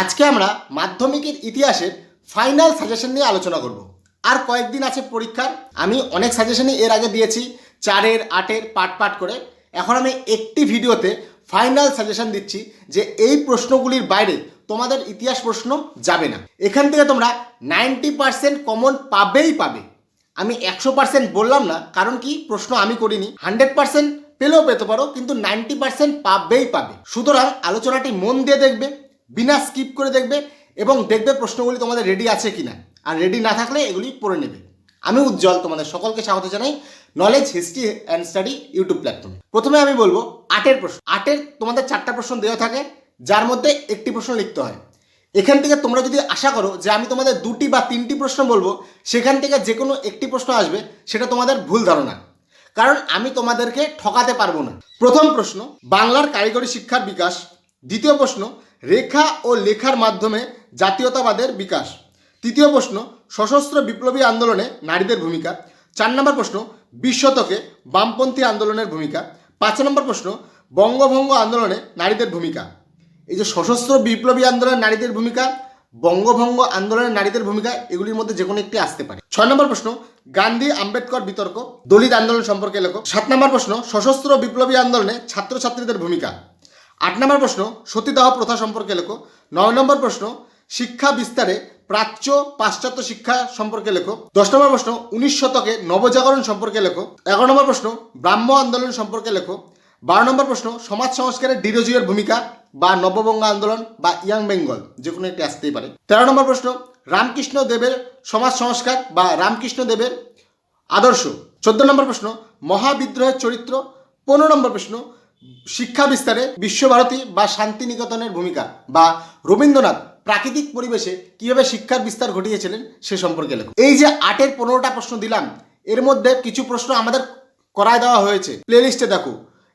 আজকে আমরা মাধ্যমিকের ইতিহাসের ফাইনাল সাজেশন নিয়ে আলোচনা করব। আর কয়েকদিন আছে পরীক্ষার। আমি অনেক সাজেশনই এর আগে দিয়েছি, চারের, আটের, পাট পাট করে। এখন আমি একটি ভিডিওতে ফাইনাল সাজেশন দিচ্ছি যে এই প্রশ্নগুলির বাইরে তোমাদের ইতিহাস প্রশ্ন যাবে না। এখান থেকে তোমরা নাইনটি পার্সেন্ট কমন পাবেই পাবে। আমি একশো পার্সেন্ট বললাম না, কারণ কি প্রশ্ন আমি করিনি। হান্ড্রেড পার্সেন্ট পেলেও পেতে পারো, কিন্তু নাইনটি পার্সেন্ট পাবেই পাবে। সুতরাং আলোচনাটি মন দিয়ে দেখবে। বিনা স্কিপ করে দেখবে এবং দেখবে প্রশ্নগুলি তোমাদের রেডি আছে কিনা। আর রেডি না থাকলে এগুলি পড়ে নেবে। আমি উজ্জ্বল, তোমাদের সকলকে স্বাগত জানাই knowledge history and study YouTube প্ল্যাটফর্মে প্রথমে আমি বলব আটের প্রশ্ন। আটের তোমাদের চারটা প্রশ্ন দেওয়া থাকে, যার মধ্যে একটি প্রশ্ন লিখতে হয়। এখান থেকে তোমরা যদি আশা করো যে আমি তোমাদের দুটি বা তিনটি প্রশ্ন বলব, সেখান থেকে যে কোনো একটি প্রশ্ন আসবে, সেটা তোমাদের ভুল ধারণা। কারণ আমি তোমাদেরকে ঠকাতে পারব না। প্রথম প্রশ্ন, বাংলার কারিগরি শিক্ষার বিকাশ। দ্বিতীয় প্রশ্ন রেখা ও লেখার মাধ্যমে জাতীয়তাবাদের বিকাশ। তৃতীয় প্রশ্ন, সশস্ত্র বিপ্লবী আন্দোলনে নারীদের ভূমিকা। চার নম্বর প্রশ্ন, বিশ শতকে বামপন্থী আন্দোলনের ভূমিকা। পাঁচ নম্বর প্রশ্ন, বঙ্গভঙ্গ আন্দোলনে নারীদের ভূমিকা। এই যে সশস্ত্র বিপ্লবী আন্দোলনে নারীদের ভূমিকা, বঙ্গভঙ্গ আন্দোলনে নারীদের ভূমিকা, এগুলির মধ্যে যে কোনো একটি আসতে পারে। ছয় নম্বর প্রশ্ন, গান্ধী আম্বেদকর বিতর্ক, দলিত আন্দোলন সম্পর্কে লেখো সাত নম্বর প্রশ্ন, সশস্ত্র বিপ্লবী আন্দোলনে ছাত্রছাত্রীদের ভূমিকা। আট নম্বর প্রশ্ন, সতীদাহ প্রথা সম্পর্কে লেখো। নয় নম্বর প্রশ্ন, শিক্ষা বিস্তারে প্রাচ্য পাশ্চাত্য শিক্ষা সম্পর্কে লেখো। দশ নম্বর প্রশ্ন, উনিশ শতকে নবজাগরণ সম্পর্কে লেখো। এগারো নম্বর প্রশ্ন, ব্রাহ্ম আন্দোলন সম্পর্কে লেখো। বারো নম্বর প্রশ্ন, সমাজ সংস্কারে ডিরোজিওর ভূমিকা বা নববঙ্গ আন্দোলন বা ইয়াং বেঙ্গল, যে কোনো একটি আসতেই পারে। তেরো নম্বর প্রশ্ন, রামকৃষ্ণ দেবের সমাজ সংস্কার বা রামকৃষ্ণ দেবের আদর্শ। চোদ্দ নম্বর প্রশ্ন, মহাবিদ্রোহের চরিত্র। পনেরো নম্বর প্রশ্ন শিক্ষা বিস্তারে বিশ্বভারতী বা শান্তিনিকেতনের ভূমিকা বা রবীন্দ্রনাথ প্রাকৃতিক পরিবেশে কীভাবে শিক্ষার বিস্তার ঘটিয়েছিলেন সে সম্পর্কে লেখো। এই যে আটের পনেরোটা প্রশ্ন দিলাম, এর মধ্যে কিছু প্রশ্ন আমাদের করায় দেওয়া হয়েছে। প্লেলিস্টে দেখো,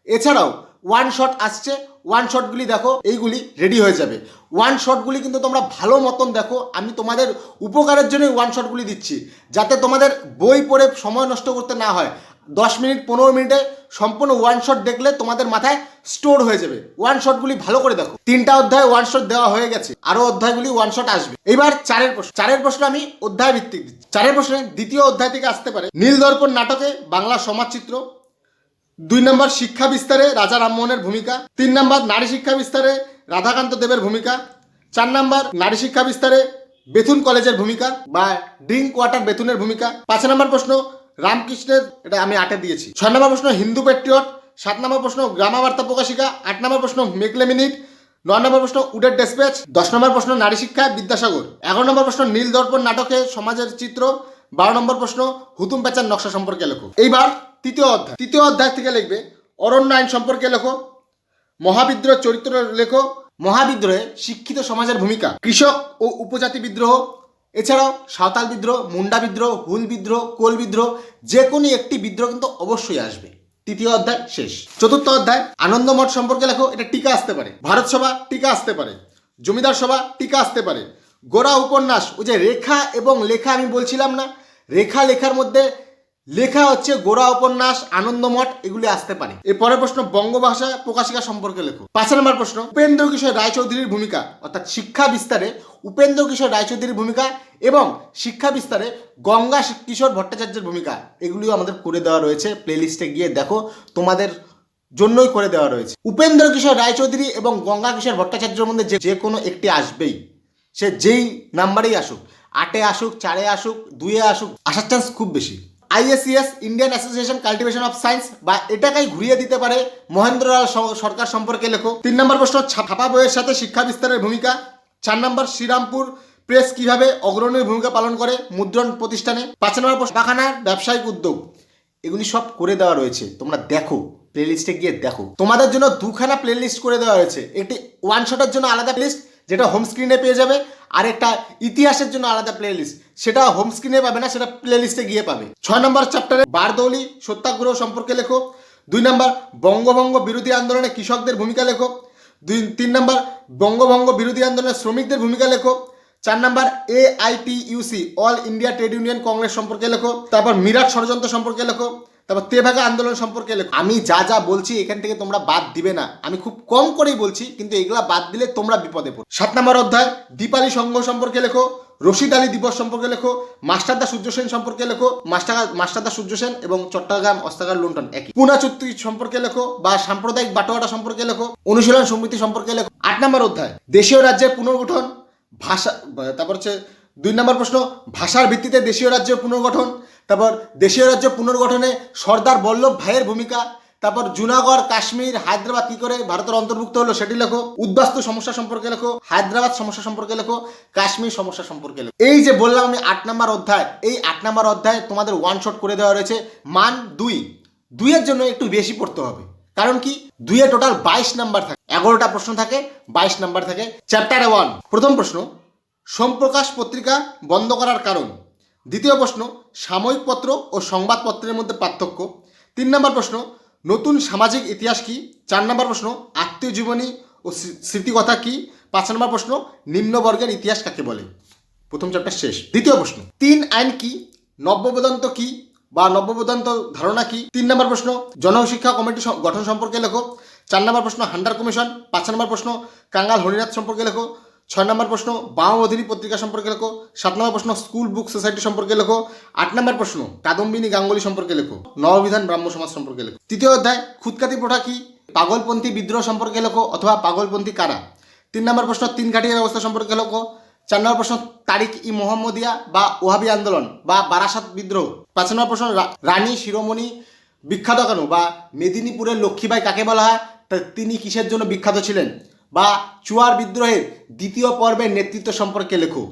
এছাড়াও ওয়ান শট আসছে ওয়ান শটগুলি দেখো, এইগুলি রেডি হয়ে যাবে। ওয়ান শটগুলি কিন্তু তোমরা ভালো মতন দেখো, আমি তোমাদের উপকারের জন্যই ওয়ান শটগুলি দিচ্ছি, যাতে তোমাদের বই পড়ে সময় নষ্ট করতে না হয়। দশ মিনিট, পনেরো মিনিটে সম্পূর্ণ ওয়ান শট দেখলে তোমাদের মাথায় স্টোর হয়ে যাবে। ওয়ান শটগুলি ভালো করে দেখো। তিনটা অধ্যায় ওয়ান শট দেওয়া হয়ে গেছে। আরও অধ্যায়গুলি ওয়ান শট আসবে। এবার চারের প্রশ্ন। চারের প্রশ্ন আমি অধ্যায় ভিত্তিক দিচ্ছি। চারের প্রশ্নে দ্বিতীয় অধ্যায় থেকে আসতে পারে নীল দর্পণ নাটকে বাংলা সমাজচিত্র। দুই নম্বর শিক্ষা বিস্তারে রাজা রামমোহনের ভূমিকা। তিন নম্বর নারী শিক্ষা বিস্তারে রাধাকান্ত দেবের ভূমিকা। চার নম্বর নারী শিক্ষা বিস্তারে বেথুন কলেজের ভূমিকা বা ড্রিঙ্ক ওয়াটার বেথুনের ভূমিকা। পাঁচ নম্বর প্রশ্ন রামকৃষ্ণের, এটা আমি আটে দিয়েছি। ছয় নম্বর প্রশ্ন, হিন্দু পেট্রিয়ট সাত নম্বর প্রশ্ন গ্রামাবার্তা প্রকাশিকা আট নম্বর প্রশ্ন মেকলে মিনিট। নয় নম্বর প্রশ্ন, উডের ডেসপ্যাচ দশ নম্বর প্রশ্ন, নারী শিক্ষা, বিদ্যাসাগর। এগারো নম্বর প্রশ্ন, নীল দর্পণ নাটকে সমাজের চিত্র। বারো নম্বর প্রশ্ন, হুতুম পেঁচার নকশা সম্পর্কে লেখো। এইবার তৃতীয় অধ্যায়। তৃতীয় অধ্যায় থেকে লিখবে, অরণ্য আইন সম্পর্কে লেখো। মহাবিদ্রোহ চরিত্র লেখো। মহাবিদ্রোহে শিক্ষিত সমাজের ভূমিকা। কৃষক ও উপজাতি বিদ্রোহ। এছাড়াও সাঁওতাল বিদ্রোহ, মুন্ডা বিদ্রোহ, হুল বিদ্রোহ, কোল বিদ্রোহ, যে কোনো একটি বিদ্রোহ কিন্তু অবশ্যই আসবে। তৃতীয় অধ্যায় শেষ। চতুর্থ অধ্যায়, আনন্দমঠ সম্পর্কে লেখো, এটা টিকা আসতে পারে। ভারত সভা, টিকা আসতে পারে। জমিদার সভা, টিকা আসতে পারে। গোড়া উপন্যাস, ওই যে রেখা এবং লেখা আমি বলছিলাম না, রেখা লেখার মধ্যে লেখা হচ্ছে গোড়া উপন্যাস, আনন্দমঠ, এগুলি আসতে পারে। এর পরের প্রশ্ন, বঙ্গভাষা প্রকাশিকা সম্পর্কে লেখো। পাঁচ নম্বর প্রশ্ন, উপেন্দ্র কিশোর রায়চৌধুরীর ভূমিকা, অর্থাৎ শিক্ষা বিস্তারে উপেন্দ্র কিশোর রায়চৌধুরীর ভূমিকা এবং শিক্ষা বিস্তারে গঙ্গা কিশোর ভট্টাচার্যের ভূমিকা, এগুলিও আমাদের করে দেওয়া রয়েছে। প্লেলিস্টে গিয়ে দেখো, তোমাদের জন্যই করে দেওয়া রয়েছে। উপেন্দ্র কিশোর রায়চৌধুরী এবং গঙ্গা কিশোর ভট্টাচার্যের মধ্যে যে যে কোনো একটি আসবেই। সে যেই নাম্বারেই আসুক, আটে আসুক, চারে আসুক দুয়ে আসুক, আসার চান্স খুব বেশি। IACS Indian Association Cultivation of Science বা এটাকেই ঘুরিয়ে দিতে পারে মহেন্দ্রলাল সরকার সম্পর্কে লেখো। তিন নম্বর প্রশ্ন ছাপা বইয়ের সাথে শিক্ষা বিস্তারের ভূমিকা। চার নম্বর, শ্রীরামপুর প্রেস কীভাবে অগ্রণীয় ভূমিকা পালন করে মুদ্রণ প্রতিষ্ঠানে? পাঁচ নম্বর প্রশ্ন বাখানার ব্যবসায়িক উদ্যোগ। এগুলি সব করে দেওয়া রয়েছে। তোমরা দেখো প্লেলিস্টে গিয়ে দেখো। তোমাদের জন্য দুখানা প্লেলিস্ট করে দেওয়া হয়েছে একটি ওয়ান শটের জন্য আলাদা প্লেলিস্ট যেটা হোম স্ক্রিনে পেয়ে যাবে। আর একটা ইতিহাসের জন্য আলাদা প্লেলিস্ট সেটা হোম স্ক্রিনে পাবে না, সেটা প্লেলিস্টে গিয়ে পাবে। ছয় নম্বর চ্যাপ্টারে বারদৌলি, সত্যাগ্রহ সম্পর্কে লেখো। দুই নম্বর বঙ্গভঙ্গ বিরোধী আন্দোলনে কৃষকদের ভূমিকা লেখো। দুই, তিন নম্বর বঙ্গভঙ্গ বিরোধী আন্দোলনে শ্রমিকদের ভূমিকা লেখো। চার নম্বর A I T All India Trade Union Congress সম্পর্কে লেখো। তারপর মিরাট ষড়যন্ত্র সম্পর্কে লেখো। তারপর তেভাগা আন্দোলন সম্পর্কে লেখো। আমি যা যা বলছি এখান থেকে তোমরা বাদ দিবে না। আমি খুব কম করেই বলছি, কিন্তু এগুলা বাদ দিলে তোমরা বিপদে পড়ো। সাত নম্বর অধ্যায়, দীপালি সংঘ সম্পর্কে লেখো, রশিদ আলী দিবস সম্পর্কে লেখো, মাস্টারদা সূর্য সেন সম্পর্কে লেখো, মাস্টার মাস্টারদা সূর্য সেন এবং চট্টগ্রাম অস্তাগার লুণ্ঠন একই। পুনা চুক্তি সম্পর্কে লেখো বা সাম্প্রদায়িক বাটোয়ারা সম্পর্কে লেখো, অনুশীলন সমিতি সম্পর্কে লেখো। আট নম্বর অধ্যায়, দেশীয় রাজ্যের পুনর্গঠন, ভাষা, তারপর হচ্ছে দুই নম্বর প্রশ্ন, ভাষার ভিত্তিতে দেশীয় রাজ্যের পুনর্গঠন তারপর দেশীয় রাজ্য পুনর্গঠনে সর্দার বল্লভ ভাইয়ের ভূমিকা, তারপর জুনাগড়, কাশ্মীর, হায়দ্রাবাদ কি করে ভারতের অন্তর্ভুক্ত হলো সেটি লেখো, উদ্বাস্তু সমস্যা সম্পর্কে লেখো, হায়দ্রাবাদ সমস্যা সম্পর্কে লেখো, কাশ্মীর সমস্যা সম্পর্কে লেখো। এই যে বললাম আমি আট নম্বর অধ্যায়, এই আট নম্বর অধ্যায় তোমাদের ওয়ান শট করে দেওয়া রয়েছে, মান দুই। দুইয়ের জন্য একটু বেশি পড়তে হবে, কারণ কি? দুইয়ে টোটাল বাইশ নাম্বার থাকে, এগারোটা প্রশ্ন থাকে, বাইশ নাম্বার থাকে। চ্যাপ্টারে ওয়ান প্রথম প্রশ্ন, সোমপ্রকাশ পত্রিকা বন্ধ করার কারণ। দ্বিতীয় প্রশ্ন, সাময়িক পত্র ও সংবাদপত্রের মধ্যে পার্থক্য। তিন নম্বর প্রশ্ন, নতুন সামাজিক ইতিহাস কি? চার নম্বর প্রশ্ন, আত্মীয় জীবনী ও স্মৃতিকথা কি? পাঁচ নম্বর প্রশ্ন, নিম্নবর্গের ইতিহাস কাকে বলে? প্রথম চ্যাপ্টার শেষ। দ্বিতীয় প্রশ্ন, তিন আইন কি? নব্যবেদান্ত কি? বা নব্যবেদান্ত ধারণা কি? তিন নম্বর প্রশ্ন, জনশিক্ষা কমিটি গঠন সম্পর্কে লেখো। চার নম্বর প্রশ্ন, হান্ডার কমিশন। পাঁচ নম্বর প্রশ্ন, কাঙ্গাল হরিনাথ সম্পর্কে লেখো। ছয় নম্বর প্রশ্ন বামবধিনী পত্রিকা সম্পর্কে লেখো। সাত নম্বর প্রশ্ন, স্কুল বুক সোসাইটি সম্পর্কে লেখো। আট নম্বর প্রশ্ন, কাদম্বিনী গাঙ্গুলি সম্পর্কে লেখো। নববিধান ব্রাহ্ম সমাজ সম্পর্কে লেখো। তৃতীয় অধ্যায় খুদকাতি প্রথা কি? পাগলপন্থী বিদ্রোহ সম্পর্কে লেখো অথবা পাগলপন্থী কারা? তিন নম্বর প্রশ্ন, তিন ঘাটিয়া ব্যবস্থা সম্পর্কে লেখো। চার নম্বর প্রশ্ন, তারিখ ই মোহাম্মদিয়া বা ওহাবি আন্দোলন বা বারাসাত বিদ্রোহ। পাঁচ নম্বর প্রশ্ন রানী শিরোমণি বিখ্যাত কেন বা মেদিনীপুরের লক্ষ্মীবাই কাকে বলা হয়? তিনি কিসের জন্য বিখ্যাত ছিলেন? বা চুয়ার বিদ্রোহের দ্বিতীয় পর্বের নেতৃত্ব সম্পর্কে লেখো।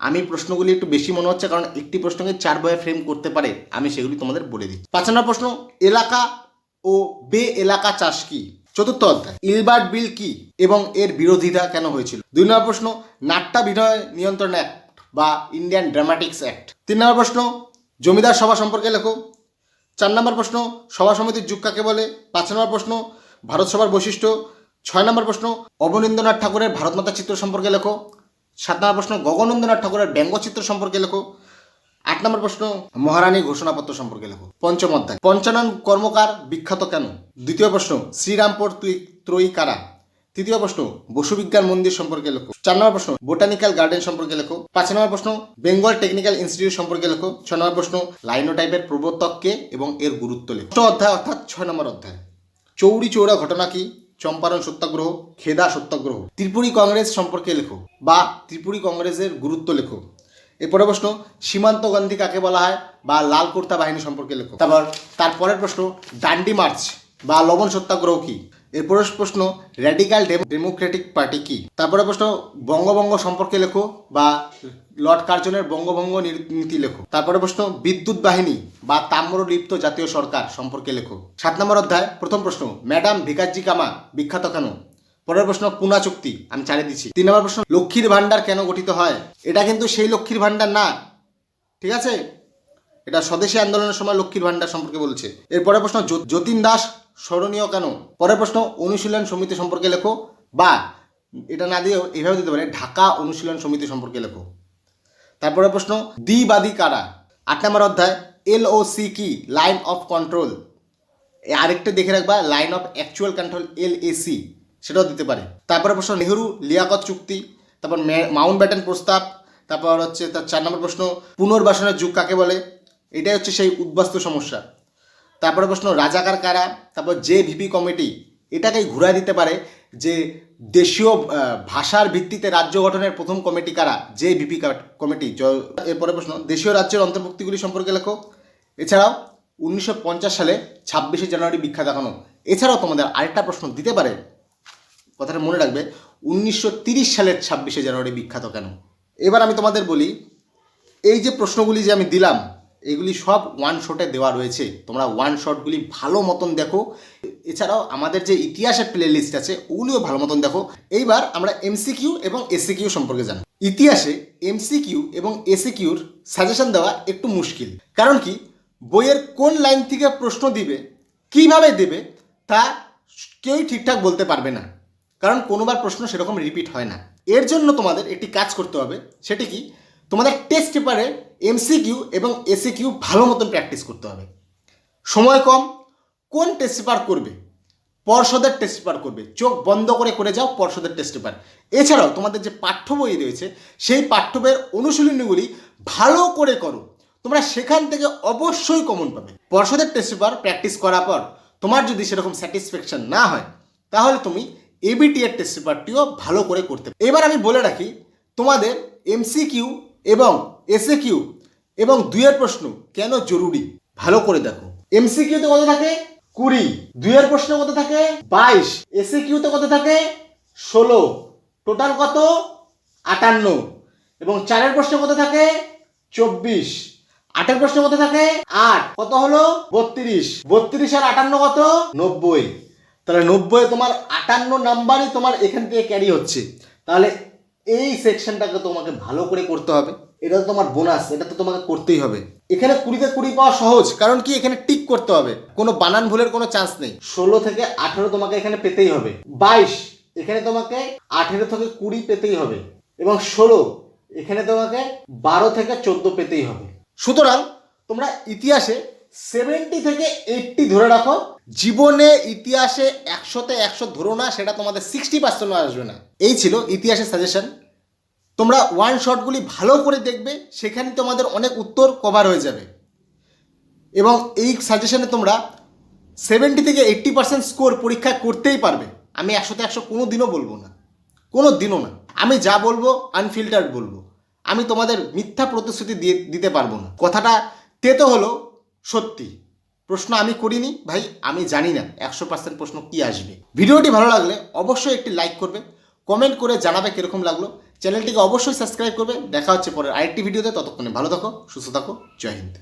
আমি প্রশ্নগুলি একটু বেশি মনে হচ্ছে কারণ একটি প্রশ্নকে চার বয়ে ফ্রেম করতে পারে। আমি সেগুলি তোমাদের বলে দিচ্ছি। পাঁচ নম্বর প্রশ্ন, এলাকা ও বে এলাকা চাষ কি? চতুর্থ অধ্যায়, ইলবার্ট বিল কি এবং এর বিরোধিতা কেন হয়েছিল? দুই নম্বর প্রশ্ন নাট্যাভিনয় নিয়ন্ত্রণ অ্যাক্ট বা ইন্ডিয়ান ড্রামাটিক্স অ্যাক্ট। তিন নম্বর প্রশ্ন, জমিদার সভা সম্পর্কে লেখো। চার নম্বর প্রশ্ন, সভা সমিতির যুগ কাকে বলে। পাঁচ নম্বর প্রশ্ন, ভারত সভার বৈশিষ্ট্য ছয় নম্বর প্রশ্ন, অবনীন্দ্রনাথ ঠাকুরের ভারতমাতা চিত্র সম্পর্কে লেখো। সাত নম্বর প্রশ্ন গগনেন্দ্রনাথ ঠাকুরের ব্যঙ্গচিত্র সম্পর্কে লেখো। আট নম্বর প্রশ্ন, মহারানী ঘোষণাপত্র সম্পর্কে লেখো। পঞ্চম অধ্যায়, পঞ্চানন কর্মকার বিখ্যাত কেন? দ্বিতীয় প্রশ্ন, শ্রীরামপুর ত্রয়ী কারা? তৃতীয় প্রশ্ন, বসুবিজ্ঞান মন্দির সম্পর্কে লেখো। চার নম্বর প্রশ্ন, বোটানিক্যাল গার্ডেন সম্পর্কে লেখো। পাঁচ নম্বর প্রশ্ন, বেঙ্গল টেকনিক্যাল ইনস্টিটিউট সম্পর্কে লেখো। ছয় নম্বর প্রশ্ন, লাইনোটাইপের প্রবর্তক কে এবং এর গুরুত্ব লেখো। অধ্যায় অর্থাৎ ছয় নম্বর অধ্যায়। চৌরি চৌরা ঘটনা কি? চম্পারণ সত্যাগ্রহ, খেদা সত্যাগ্রহ। ত্রিপুরী কংগ্রেস সম্পর্কে লেখো বা ত্রিপুরী কংগ্রেসের গুরুত্ব লেখো। এরপরে প্রশ্ন, সীমান্ত গান্ধী কাকে বলা হয় বা লাল কুর্তা বাহিনী সম্পর্কে লেখো। তারপর তারপরের প্রশ্ন, ডান্ডি মার্চ বা লবণ সত্যাগ্রহ কি? এরপরে প্রশ্ন র্যাডিক্যাল ডেমোক্রেটিক পার্টি কি? তারপরে প্রশ্ন, বঙ্গভঙ্গ সম্পর্কে লেখো বা লর্ড কার্জনের বঙ্গভঙ্গ নীতি- লেখো। তারপরে প্রশ্ন, বিদ্যুৎ বাহিনী বা তাম্রলিপ্ত জাতীয় সরকার সম্পর্কে লেখো। সাত নম্বর অধ্যায়, প্রথম প্রশ্ন ম্যাডাম ভিকাজি কামা বিখ্যাত কেন? পরের প্রশ্ন পুনা চুক্তি, আমি চালিয়ে দিচ্ছি। তিন নম্বর প্রশ্ন, লক্ষ্মীর ভাণ্ডার কেন গঠিত হয়? এটা কিন্তু সেই লক্ষ্মীর ভাণ্ডার না। ঠিক আছে? এটা স্বদেশী আন্দোলনের সময় লক্ষ্মীর ভাণ্ডার সম্পর্কে বলছে। এরপরে প্রশ্ন যতীন দাস স্মরণীয় কেন? পরের প্রশ্ন, অনুশীলন সমিতি সম্পর্কে লেখো বা এটা না দিয়েও এভাবে দিতে পারে, ঢাকা অনুশীলন সমিতি সম্পর্কে লেখো। তারপরে প্রশ্ন, দ্বিবাদী কারা? আট নম্বর অধ্যায় এল ও সি কি? Line of control. আরেকটা দেখে রাখবা, line of actual control L A C সেটাও দিতে পারে। তারপরে প্রশ্ন, নেহরু লিয়াকত চুক্তি, তারপর মাউন্ট ব্যাটেন প্রস্তাব, তারপর হচ্ছে তার চার নম্বর প্রশ্ন, পুনর্বাসনের যুগ কাকে বলে? এটাই হচ্ছে সেই উদ্বাস্তু সমস্যা। তারপরে প্রশ্ন, রাজাকার কারা? তারপর জে ভিপি কমিটি, এটাকেই ঘুরায় দিতে পারে যে দেশীয় ভাষার ভিত্তিতে রাজ্য গঠনের প্রথম কমিটি কারা? J VP committee. এরপরে প্রশ্ন, দেশীয় রাজ্যের অন্তর্ভুক্তিগুলি সম্পর্কে লেখো। এছাড়াও, উনিশশো পঞ্চাশ সালে ছাব্বিশে জানুয়ারি বিখ্যাত দেখানো এছাড়াও তোমাদের আরেকটা প্রশ্ন দিতে পারে। কথাটা মনে রাখবে, উনিশশো সালের ছাব্বিশে জানুয়ারি বিখ্যাত কেন? এবার আমি তোমাদের বলি, এই যে প্রশ্নগুলি যে আমি দিলাম এগুলি সব ওয়ান শটে দেওয়া রয়েছে। তোমরা ওয়ান শটগুলি ভালো মতন দেখো। এছাড়াও আমাদের যে ইতিহাসের প্লে লিস্ট আছে, ওগুলিও ভালো মতন দেখো। এইবার আমরা এমসিকিউ এবং এসিকিউ সম্পর্কে জানি ইতিহাসে এমসিকিউ এবং এসিকিউর সাজেশন দেওয়া একটু মুশকিল। কারণ কি? বইয়ের কোন লাইন থেকে প্রশ্ন দিবে, কীভাবে দেবে, তা কেউই ঠিকঠাক বলতে পারবে না। কারণ কোনোবার প্রশ্ন সেরকম রিপিট হয় না। এর জন্য তোমাদের একটি কাজ করতে হবে, সেটি কি? তোমাদের টেস্ট পেপারে এমসিকিউ এবং এসিকিউ ভালো মতন প্র্যাকটিস করতে হবে। সময় কম, কোন টেস্ট পেপার করবে? পর্ষদের টেস্ট পেপার করবে। চোখ বন্ধ করে করে যাও পর্ষদের টেস্ট পেপার এছাড়াও তোমাদের যে পাঠ্য বই রয়েছে, সেই পাঠ্য বইয়ের অনুশীলনীগুলি ভালো করে করো। তোমরা সেখান থেকে অবশ্যই কমন পাবে। পর্ষদের টেস্ট পেপার প্র্যাকটিস করার পর তোমার যদি সেরকম স্যাটিসফ্যাকশন না হয়, তাহলে তুমি এবিটি এর টেস্ট পেপারটিও ভালো করে করতে। এবার আমি বলে রাখি, তোমাদের এমসিকিউ এবং এসএ কিউ এবং দুইয়ের প্রশ্ন কেন জরুরি? ভালো করে দেখো। এমসিকিউতে কত থাকে? কুড়ি। দুইয়ের প্রশ্ন কত থাকে? বাইশ। এসএ কিউতে কত থাকে? ষোলো। টোটাল কত? আটান্ন। এবং চারের প্রশ্ন কত থাকে? চব্বিশ। আটের প্রশ্ন কত থাকে? আট। কত হলো? বত্রিশ। বত্রিশ আর আটান্ন কত? নব্বই। তাহলে নব্বই তোমার আটান্ন নাম্বারই তোমার এখান থেকে ক্যারি হচ্ছে। তাহলে এই সেকশনটাকে তোমাকে ভালো করে করতে হবে। এটা তো তোমার বোনাস এটা তো তোমাকে করতেই হবে। এখানে কুড়িতে কুড়ি পাওয়া সহজ, কারণ কি এখানে টিক করতে হবে। কোনো বানান ভুলের কোনো চান্স নেই। ষোলো থেকে আঠেরো তোমাকে এখানে পেতেই হবে। বাইশ, এখানে তোমাকে আঠেরো থেকে কুড়ি পেতেই হবে। এবং ষোলো, এখানে তোমাকে বারো থেকে চোদ্দ পেতেই হবে। সুতরাং তোমরা ইতিহাসে সেভেন্টি থেকে এইটটি ধরে রাখো। জীবনে ইতিহাসে একশোতে একশো ধরো না, সেটা তোমাদের সিক্সটি পার্সেন্ট আসবে না। এই ছিল ইতিহাসের সাজেশন তোমরা ওয়ান শটগুলি ভালো করে দেখবে, সেখানে তোমাদের অনেক উত্তর কভার হয়ে যাবে। এবং এই সাজেশনে তোমরা সেভেন্টি থেকে এইট্টি পার্সেন্ট স্কোর পরীক্ষা করতেই পারবে। আমি একশোতে একশো কোনো দিনও বলব না। কোনো দিনও না। আমি যা বলব আনফিল্টার্ড বলব। আমি তোমাদের মিথ্যা প্রতিশ্রুতি দিয়ে দিতে পারব না। কথাটা তেতো হলো সত্যি। প্রশ্ন আমি করিনি, ভাই, আমি জানি না। একশো পার্সেন্ট প্রশ্ন কি আসবে? ভিডিওটি ভালো লাগলে অবশ্যই একটি লাইক করবে কমেন্ট করে জানাবে কীরকম লাগল। চ্যানেলটিকে অবশ্যই সাবস্ক্রাইব করবে। দেখা হচ্ছে পরের আরেকটি ভিডিওতে, ততক্ষণে ভালো থাকো, সুস্থ থাকো, জয় হিন্দ।